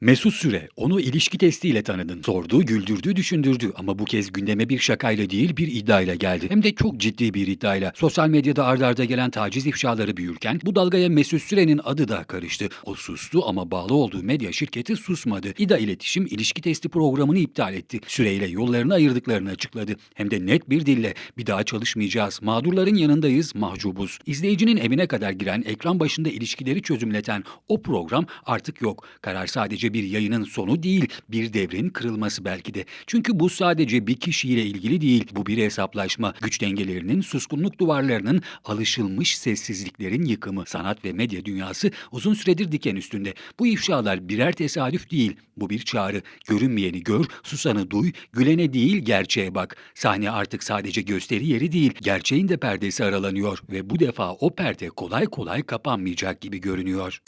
Mesut Süre, onu ilişki testiyle tanıdın. Sordu, güldürdü, düşündürdü ama bu kez gündeme bir şakayla değil bir iddiayla geldi. Hem de çok ciddi bir iddiayla. Sosyal medyada ardarda arda gelen taciz ifşaları büyürken bu dalgaya Mesut Süre'nin adı da karıştı. O sustu ama bağlı olduğu medya şirketi susmadı. İda İletişim ilişki testi programını iptal etti. Süre ile yollarını ayırdıklarını açıkladı. Hem de net bir dille bir daha çalışmayacağız. Mağdurların yanındayız, mahcubuz. İzleyicinin evine kadar giren, ekran başında ilişkileri çözümleten o program artık yok. Karar sadece bir yayının sonu değil, bir devrin kırılması belki de. Çünkü bu sadece bir kişiyle ilgili değil. Bu bir hesaplaşma. Güç dengelerinin, suskunluk duvarlarının, alışılmış sessizliklerin yıkımı. Sanat ve medya dünyası uzun süredir diken üstünde. Bu ifşalar birer tesadüf değil. Bu bir çağrı. Görünmeyeni gör, susanı duy, gülene değil gerçeğe bak. Sahne artık sadece gösteri yeri değil, gerçeğin de perdesi aralanıyor ve bu defa o perde kolay kolay kapanmayacak gibi görünüyor.